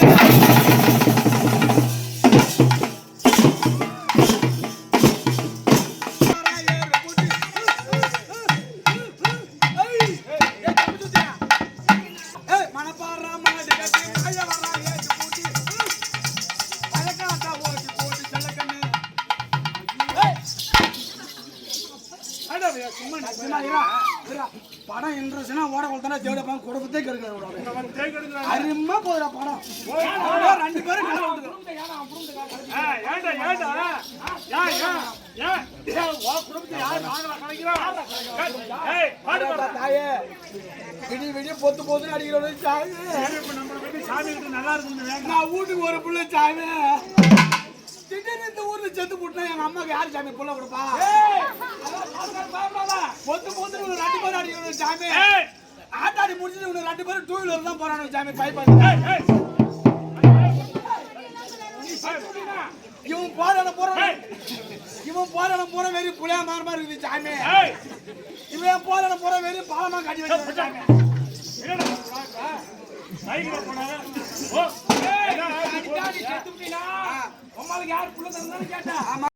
Thank you. படம் இன்ட்ரெஸ்ட்னா ஓட கொடுத்தா படம் குடும்பத்தை கெடுக்கிற அருமா போதுடா படம் ரெண்டு பேரும் தாயே விடிய விடிய பொத்து பொத்துன்னு அடிக்கிறோட சாமி நல்லா இருக்குன்னு நான் வீட்டுக்கு ஒரு பிள்ளை சாமி அம்மாக்கு யார் சாமி புள்ள கொடுப்பா பொத்து ஒரு ரெண்டு பேரும் சாமி ஏய் ஆட்டாடி முடிச்சுட்டு இவனு ரெண்டு பேரும் டூ வீலர் தான் போறானு சாமி ஏய் இவன் போறான போறான் இவன் போறான போற வெறி புளியா மாற மாதிரி இருக்குது சாமி இவன் போறான போற வெறி பாலமா கட்டி வச்சு சாமி சைக்கிள் போனாங்க ஓ உங்களுக்கு யார் புள்ள தந்தாலும் கேட்டா